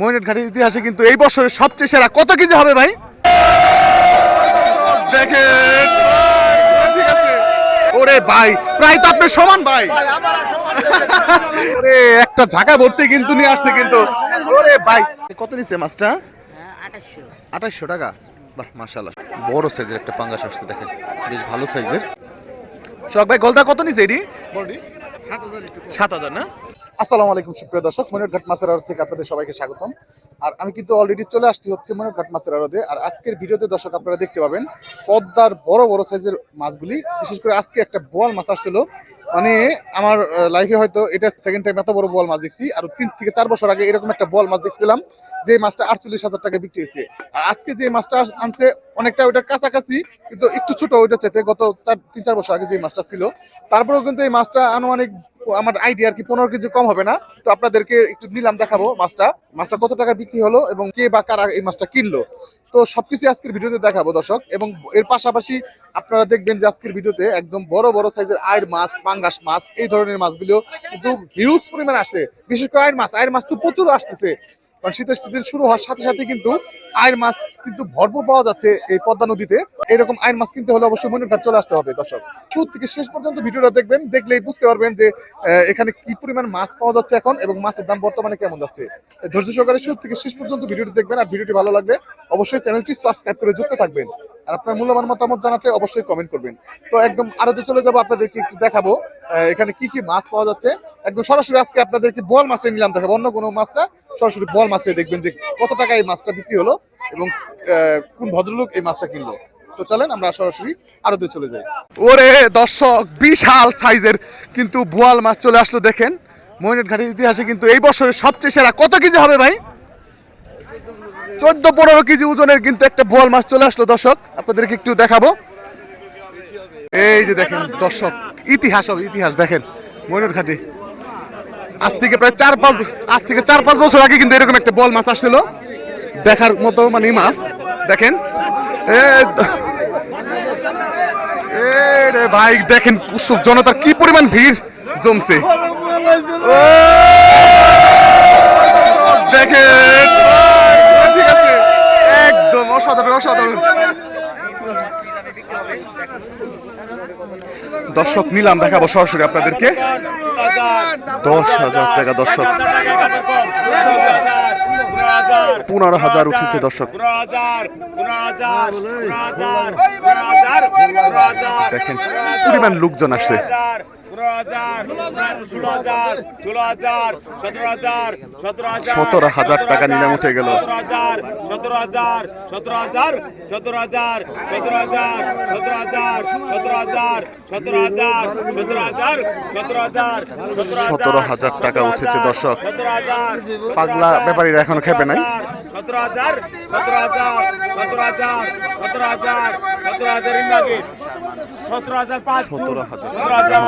ময়নাট ঘাটের ইতিহাসে কিন্তু এই বছরের সবচেয়ে সেরা কত কেজি হবে ভাই? দেখেন। ওরে ভাই প্রায় তো আপনার সমান ভাই। ওরে একটা ঝাঁকা ভর্তি কিন্তু নিয়ে আসছে কিন্তু। ওরে ভাই কত নিচ্ছে মাছটা? আঠাশশো টাকা। বাহ মাশাল্লাহ বড় সাইজের একটা পাঙ্গাস আসছে দেখেন। বেশ ভালো সাইজের। শখ ভাই গলদা কত নিছে এটি? সাত হাজার না? আসসালামু আলাইকুম, সুপ্রিয় দর্শক। মনিরঘাট মাছের আড়ত থেকে আপনাদের সবাইকে স্বাগতম। আর আমি কিন্তু অলরেডি চলে আসছি হচ্ছে মনিরঘাট মাছের আড়তে। আর আজকের ভিডিওতে দর্শক আপনারা দেখতে পাবেন, পদ্মার বড় বড় সাইজের মাছগুলি। বিশেষ করে আজকে একটা বোয়াল মাছ আসছিল। মানে আমার লাইফে হয়তো এটা সেকেন্ড টাইম এত বড় বোয়াল মাছ দেখছি। আর তিন থেকে চার বছর আগে এরকম একটা বোয়াল মাছ দেখছিলাম, যে মাছটা আটচল্লিশ হাজার টাকা বিক্রি হয়েছে। আর আজকে যে মাছটা আনছে, অনেকটা ওইটার কাছাকাছি, কিন্তু একটু ছোট ওইটা চাইতে গত চার, তিন, চার বছর আগে যে মাছটা ছিল, তারপরেও কিন্তু এই মাছটা আনুমানিক আমার আইডিয়া আর কি পনেরো কেজি কম হবে না। তো আপনাদেরকে একটু নিলাম, দেখাবো মাছটা। মাছটা কত টাকা বিক্রি হলো এবং কে বা কারা এই মাছটা কিনলো? তো সবকিছু আজকের ভিডিওতে দেখাবো দর্শক। এবং এর পাশাপাশি আপনারা দেখবেন যে আজকের ভিডিওতে একদম বড় বড় সাইজের আয়ের মাছ, পাঙ্গাস মাছ, এই ধরনের মাছগুলো কিন্তু হিউজ পরিমাণ আসছে। বিশেষ করে আয়ের মাছ। আয়ের মাছ তো প্রচুর আসতেছে। কারণ শীতের সিজন শুরু হওয়ার সাথে সাথে কিন্তু আয়ের মাছ কিন্তু ভরপুর পাওয়া যাচ্ছে এই পদ্মা নদীতে। এরকম আয়ের মাছ কিনতে হলে অবশ্যই মনে চলে আসতে হবে, দর্শক। শুরু থেকে শেষ পর্যন্ত ভিডিওটা দেখবেন, দেখলেই বুঝতে পারবেন যে এখানে কি পরিমাণ মাছ পাওয়া যাচ্ছে এখন এবং মাছের দাম বর্তমানে কেমন যাচ্ছে। ধৈর্য সহকারে শুরু থেকে শেষ পর্যন্ত ভিডিওটি দেখবেন আর ভিডিওটি ভালো লাগলে অবশ্যই চ্যানেলটি সাবস্ক্রাইব করে যুক্ত থাকবেন। আর আপনার মূল্যবান মতামত জানাতে অবশ্যই কমেন্ট করবেন। তো একদম আরতে চলে যাব, আপনাদেরকে একটু দেখাবো এখানে কি কি মাছ পাওয়া যাচ্ছে। একদম সরাসরি আজকে আপনাদেরকে বল মাছে নিলাম, দেখাবো, অন্য কোনো মাছ না, সরাসরি বল মাছে দেখবেন যে কত টাকা এই মাছটা বিক্রি হলো এবং কোন ভদ্রলোক এই মাছটা কিনলো। তো চলেন, আমরা সরাসরি আরতে চলে যাই। ওরে দর্শক, বিশাল সাইজের কিন্তু বোয়াল মাছ চলে আসলো, দেখেন। ময়নাট ঘাটের ইতিহাসে কিন্তু এই বছরের সবচেয়ে সেরা কত কেজি হবে ভাই? চোদ্দ পনেরো কেজি ওজনের কিন্তু একটা বোয়াল মাছ চলে আসলো, দর্শক। আপনাদেরকে একটু দেখাবো। এই যে দেখেন, দর্শক, ইতিহাস ইতিহাস, দেখেন ময়নাট ঘাটে। আজ থেকে প্রায় চার পাঁচ আজ থেকে চার পাঁচ বছর আগে কিন্তু এরকম একটা বল মাছ আসছিল। দেখার মতো মানে মাছ, দেখেন। ভাই, দেখেন, উৎসব, জনতার কি পরিমাণ ভিড় জমছে। দেখেন। দর্শক, নিলাম দেখাবো সরাসরি আপনাদেরকে। দশ হাজার টাকা, দর্শক। পনেরো হাজার উঠেছে, দর্শক। দেখেন, পরিমাণ লোকজন আসছে। সতেরো হাজার টাকা নিলাম উঠে গেল সতেরো হাজার সতেরো হাজার সতেরো হাজার সতেরো হাজার সতেরো হাজার সতেরো হাজার সতেরো হাজার সতেরো হাজার সতেরো হাজার সতেরো হাজার টাকা উঠেছে দর্শক সতেরো হাজার পাগলা ব্যাপারীরা এখনও খেপে নাই সতেরো হাজার সতেরো হাজার সতেরো হাজার সতেরো হাজার সতেরো হাজার সতেরো হাজার পাঁচ সতেরো হাজার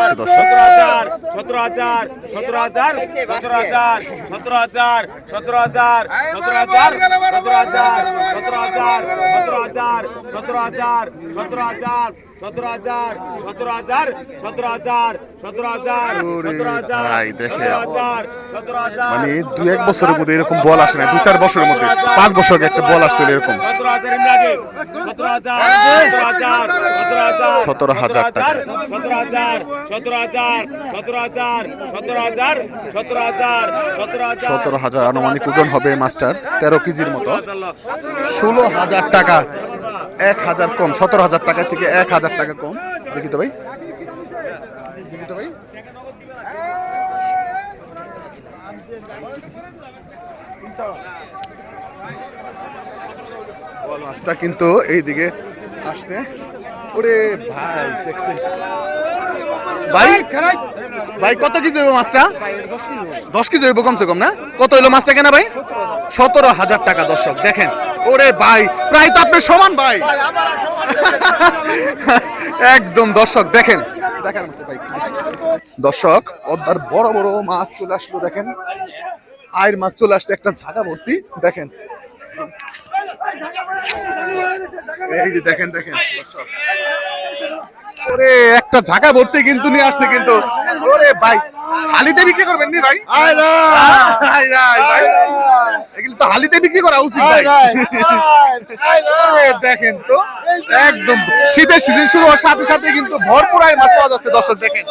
সতেরো সতেরো হাজার সতেরো হাজার সতেরো হাজার সতেরো হাজার সতেরো হাজার সতেরো হাজার সতেরো হাজার সতেরো হাজার সতেরো হাজার সতেরো হাজার সতেরো হাজার সতেরো হাজার সতেরো হাজার সতেরো হাজার সতেরো হাজার সতেরো হাজার। সতেরো হাজার সতেরো হাজার মানে দুই এক বছরের মধ্যে এরকম বল আসে না দু চার বছরের মধ্যে পাঁচ বছর আগে একটা বল আসছিল এরকম। সতেরো হাজার সতেরো হাজার সতেরো হাজার সতেরো হাজার সতেরো হাজার সতেরো হাজার সতেরো হাজার আনুমানিক ওজন হবে মাস্টার তেরো কেজির মতো ষোলো হাজার টাকা এক হাজার কম সতেরো হাজার টাকা থেকে এক হাজার টাকা কম। দেখি তো ভাই। দেখি তো ভাই। মাছটা কিন্তু এইদিকে আসতে ওরে ভাই, দেখছেন? ভাই? কত কেজি হইব মাছটা? দশ কেজি হইব কমসে কম, না? কত হইল মাছটা কেনা ভাই? সতেরো হাজার টাকা, দর্শক, দেখেন। ওরে ভাই, প্রায় তো আপনার সমান ভাই। একদম, দর্শক, দেখেন। দেখেন দর্শক, পদ্মার বড় বড় মাছ চলে আসলো, দেখেন। আয়ের মাছ চলে আসছে, একটা ঝাঁকা ভর্তি, দেখেন। এই দেখেন দেখেন, দর্শক। ওরে একটা ঝাঁকা ভর্তি কিন্তু নিয়ে আসছে কিন্তু ওরে ভাই হালিতে বিক্রি করবেন নি ভাই হাই, হাই, হাই, ভাই এগুলো তো তো হালিতে বিক্রি করা উচিত ভাই দেখেন তো একদম শীতের সিজন শুরু হওয়ার সাথে সাথে কিন্তু ভরপুর আয়ের মাছ পাওয়া যাচ্ছে দর্শক দেখেন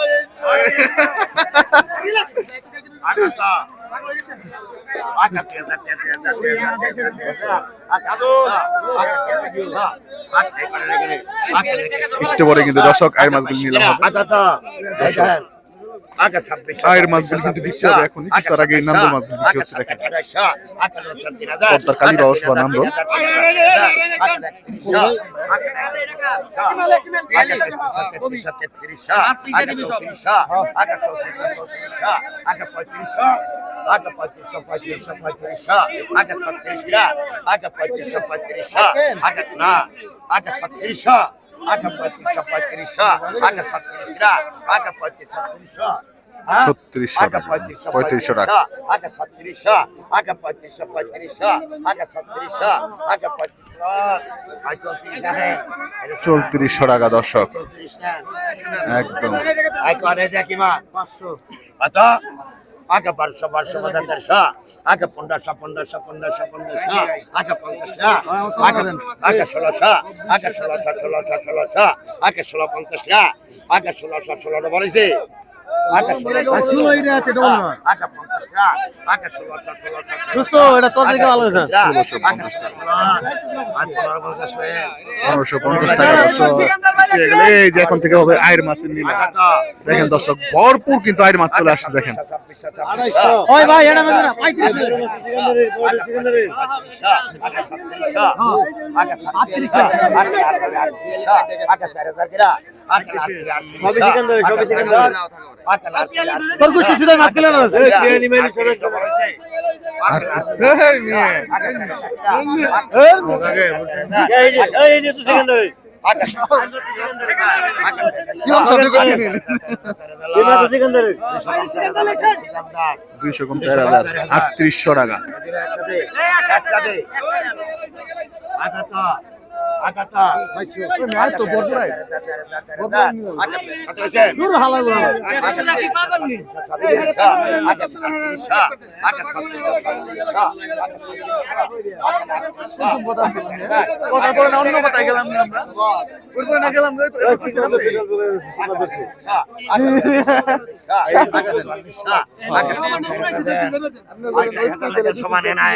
একটু পরে কিন্তু দর্শক আয়ের মাছগুলি নিলাম হবে। আয়ের মাছগুলি কিন্তু বিক্রি হবে এখন কিছু তার আগে নান্দল মাছগুলি বিক্রি হচ্ছে দেখেন। পদ্মার কালীবাউস বা নান্দল ছত্রিশশো টাকা পঁয়ত্রিশশো টাকা আগে ছত্রিশশো আগে পঁয়ত্রিশশো পঁয়ত্রিশশো আগে ছত্রিশশো আগে পঁয়ত্রিশশো চৌত্রিশশো টাকা দর্শক একদম আইকনে দেখি মা কত আগে বারোশো বারোশো পঁচাত্তরশো আগে পনেরোশো পনেরোশো পনেরোশো পনেরোশো আগে পঞ্চাশশো আগে আগে ষোলোশো আগে ষোলোশো ষোলোশো ষোলোশো আগে ষোলো পঞ্চাশটা, আগে ষোলোশো ষোলোটা বলেছি আগে ষোলোশো, আগে পঞ্চাশটা, আগে ষোলোশো ষোলোশো এটা তোর হয়ে পনেরোশো পঞ্চাশ টাকা দর্শক এই যে এখন থেকে হবে আয়ের মাছের নিলে দেখেন দর্শক ভরপুর কিন্তু আয়ের মাছ চলে আসছে দেখেন ওই দুইশো কম চার হাজার আটত্রিশশো টাকা। কথার না অন্য কথায় গেলাম না আমরা ওর না গেলাম সমানে নাই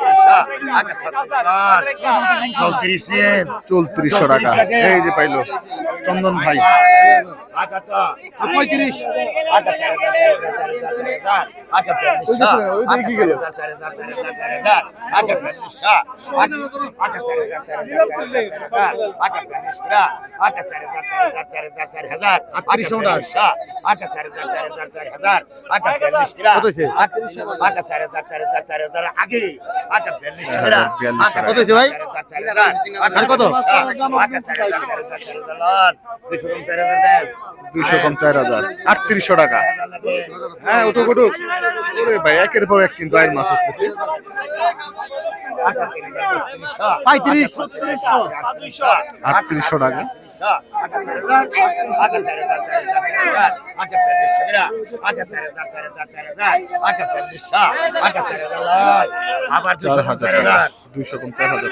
চৌত্রিশ চৌত্রিশ চৌত্রিশ চৌত্রিশশো টাকা। এই যে পাইলো। চন্দন ভাই পঁয়ত্রিশ আগে আচ্ছা কত হয়েছে ভাই? হাজার কত? দুইশো হাজার টাকা হ্যাঁ উঠুক উঠুক ভাই, একের পর এক কিন্তু আইন মাছ আসতেছে পঁয়ত্রিশ আটত্রিশশো টাকা আবার চার হাজার টাকা দুইশো কম চার হাজার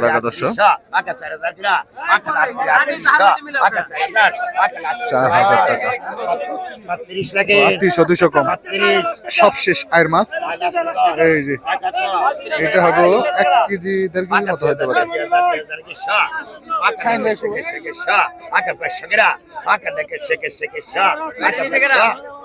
টাকা দুশো চার হাজার আটত্রিশ আইকন আচ্ছা বত্রিশশো বত্রিশশো বত্রিশশো আচ্ছা চৌত্রিশশো আচ্ছা চৌত্রিশশো চৌত্রিশশো আচ্ছা আটত্রিশশো আচ্ছা চার হাজার আটত্রিশশো আচ্ছা চার হাজার আটত্রিশ আচ্ছা আটত্রিশ আগে আটত্রিশশো টাকা। দর্শক আকা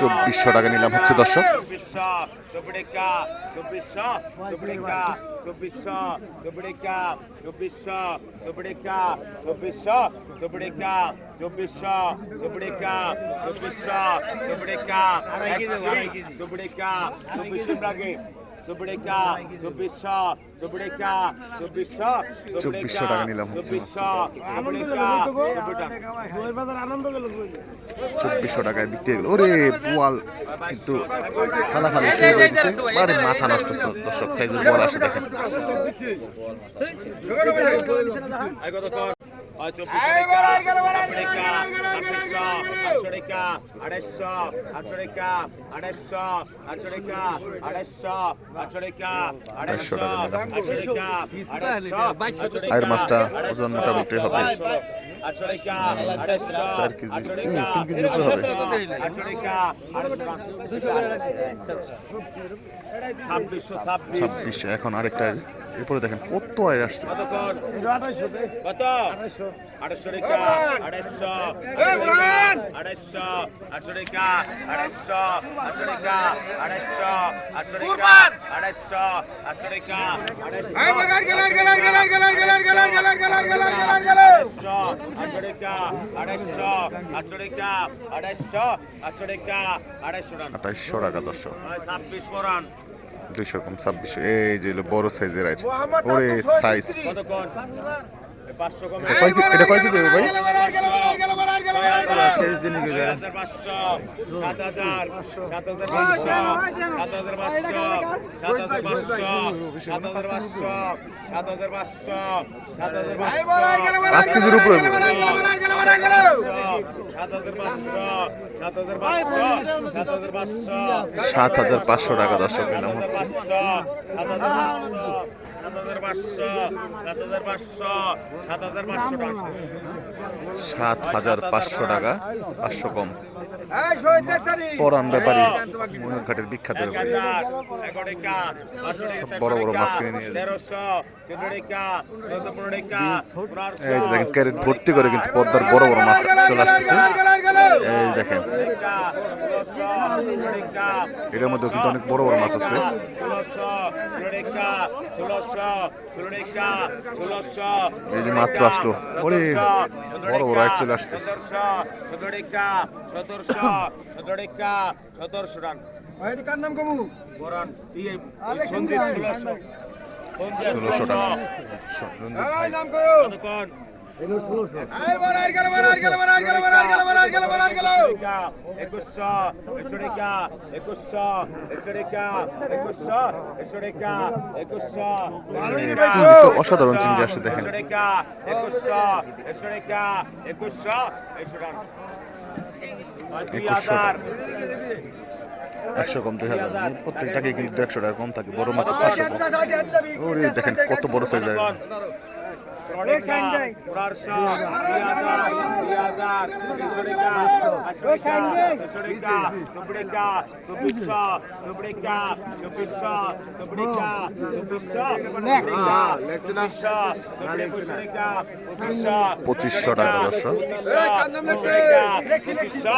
চব্বিশশো টাকা নিলাম হচ্ছে দর্শক। চব্বিশা চব্বিশশো চব্বিশা চব্বিশশো চব্বিশা চব্বিশশো চব্বিশা চব্বিশশো চব্বিশা চব্বিশশো চব্বিশা চব্বিশশো চব্বিশা চব্বিশা চব্বিশ লাগে চব্বিশা চব্বিশশো চব্বিশা চব্বিশশো চব্বিশশো টাকা নিলাম চব্বিশশো চব্বিশা চব্বিশশো টাকায় বিক্রি হয়ে গেল। ওরে পোয়াল। কিন্তু ফালাফালি শুরু হয়ে গেছে আরে মাথা নষ্ট দর্শক সাইজের বল আসে দেখেন। আয়ের মাছটা ওজন মোটামুটি হবে চার কেজি তিন কেজির উপরে হবে ছাব্বিশশো ছাব্বিশ ছাব্বিশশো এখন আরেকটা এরপরে দেখেন কত আয় আসছে কত আড়াইশো টাকা আড়াইশো আড়াইশো আটশো টাকা আড়াইশো আটশো টাকা আড়াইশো আটশো টাকা আড়াইশো আটশো টাকা আড়াইশো আঠাইশশো টাকা দর্শক। দুইশো কম ছাব্বিশ এই যে বড় সাইজের আইট ওরে সাইজ এটা কয় কেজি ভাই সাত হাজার সাত হাজার পাঁচশো সাত হাজার পাঁচশো সাত হাজার পাঁচশো সাত হাজার পাঁচশো সাত হাজার পাঁচশো সাত হাজার পাঁচশো পাঁচ কেজির উপরে সাত হাজার পাঁচশো সাত হাজার পাঁচশো সাত হাজার পাঁচশো সাত হাজার পাঁচশো টাকা দর্শক নিলাম হচ্ছে সাত হাজার পাঁচশো টাকা। পাঁচশো কম। পরান ব্যাপারী ময়ূর ঘাটের বিখ্যাত বড় বড় মাছ কিনে নিয়ে এই যে দেখেন, ক্যারেট ভর্তি করে কিন্তু পদ্মার বড় বড় মাছ চলে আসতেছে। এই দেখেন, এটার মধ্যে কিন্তু অনেক বড় বড় মাছ আছে। এই যে মাত্র আসলো ওরে বড় বড় আইট চলে আসছে ইয়ে ষোলোশো টাকা একুশশো একশো টাকা একুশশো একশো টাকা একুশশো একশো টাকা একুশশো চিংড়ি তো অসাধারণ চিংড়ি আসছে দেখেন। একশো একুশশো একশো টাকা একুশশো একশো টাকা একুশশো। একশো কম দুই হাজার। প্রত্যেকটাকে কিন্তু একশো টাকা কম থাকে বড় মাছ পাঁচশো কম। দেখেন কত বড় সাইজের। পঁচিশশো টাকা দর্শক পঁচিশশো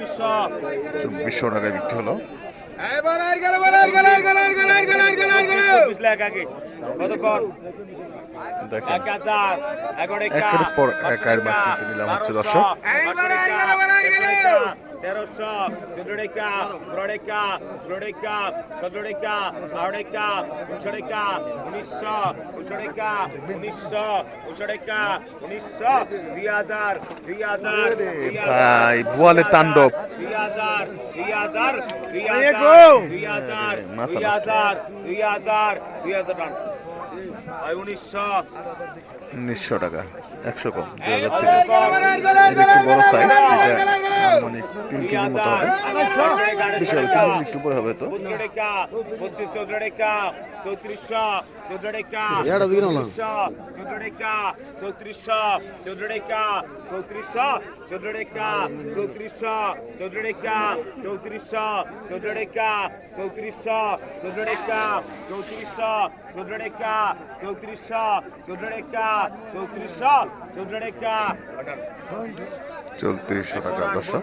পঁচিশশো বিশ্ব টাকায় বিক্রি হলো। একের দর্শক। তেরোশো চোদ্দ টাকা পনেরো টাকা ষোলো টাকা সতেরো টাকা আঠারো টাকা উনিশশো টাকা উনিশশো উনিশশো টাকা উনিশশো উনিশশো টাকা উনিশশো দুই হাজার দুই হাজার দুই ভাই বোয়ালের তাণ্ডব। দুই হাজার দুই হাজার দুই হাজার দুই হাজার দুই। হাজার দুই হাজার দুই হাজার টান ওই উনিশশো। উনিশশো টাকা একশো কম দুই হাজার থেকে। এটা একটু বড় সাইজ এটা মানে তিন কেজির মতো হবে। বেশি হবে তিন কেজি একটু পরে হবে তো। চোদ্দ টাকা চৌত্রিশ সাল চৌদ্র একটা চৌত্রিশ সাল চৌদ্র একটা চৌত্রিশশো টাকা দর্শক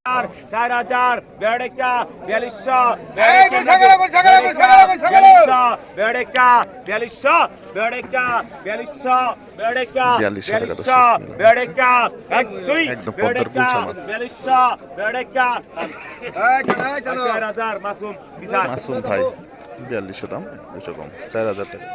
হাজার চার হাজার বেড়েকা বিয়াল্লিশশো বেড়েকা বিয়াল্লিশশো বেড়েকা বিয়াল্লিশশো বেড়েকা বিয়াল্লিশশো বেড়েকা এক দুই বেড়েকা বিয়াল্লিশশো বেড়েকা। চার হাজার মাসুম মাসুম ভাই। বিয়াল্লিশশো দাম দুশো কম চার হাজার টাকা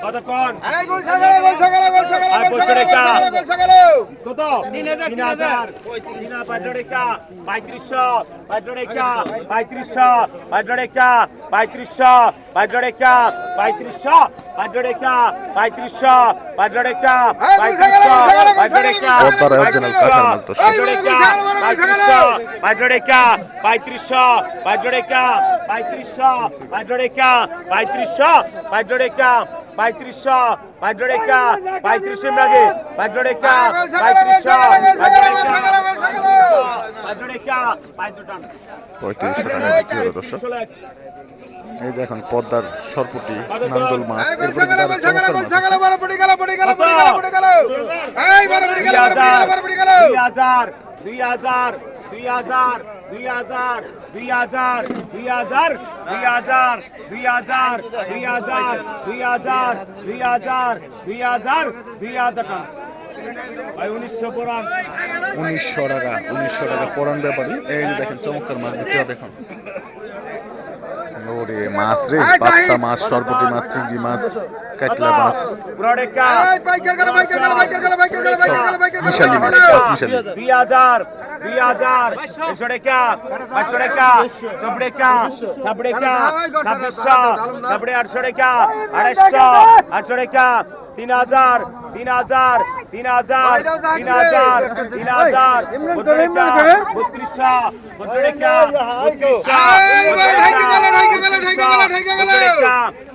পঁয়ত্রিশশো পঁয়ত্রিশশো পঁয়ত্রিশশো পাঁচরেখা পঁয়ত্রিশশো পাঁচরেখা পঁয়ত্রিশশো পাঁচরেখা পঁয়ত্রিশ ইমরাজি পাঁচরেখা পঁয়ত্রিশশো পাঁচরেখা পঁয়ত্রিশশো টাকা বিক্রি এই যে এখন পদ্মার সরপুটি নান্দুল মাছ দুই হাজার দুই হাজার দুই হাজার দুই হাজার দুই হাজার দুই হাজার দুই হাজার দুই হাজার দুই হাজার দুই হাজার দুই হাজার দুই হাজার টাকা উনিশশো টাকা উনিশশো টাকা পরান ব্যাপারী এই যে দেখেন চমৎকার মাছ বিক্রি হবে এখন ওরে মাছ রে পাত্তা মাছ সরপুটি মাছ চিংড়ি মাছ কাতলা মাছ মিশালি মাছ মিশালি দুই হাজার দুই হাজার একশো টাকা পাঁচশো টাকা সবড়ে কা সাবড়ে কা ছাব্বিশশো সাবড়ে আটশো টাকা আড়াইশো আটশো টাকা তিন হাজার তিন হাজার তিন হাজার তিন হাজার তিন হাজার বত্রিশশো বত্রিশশো বত্রিশশো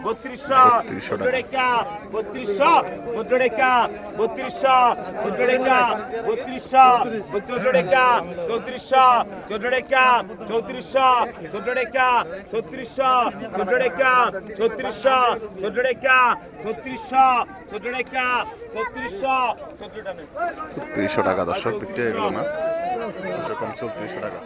বত্রিশশো টাকা। বত্রিশশো বত্রিশশো বত্রিশশো বত্রিশশো বত্রিশশো বত্রিশশো চৌত্রিশশো চৌত্রিশশো চৌত্রিশশো চৌত্রিশশো চৌত্রিশশো চৌত্রিশশো চৌত্রিশশো চৌত্রিশশো চৌত্রিশশো ছত্রিশশো। টাকা দর্শক বিক্রি এগুলো মাছ। কম চৌত্রিশশো টাকা।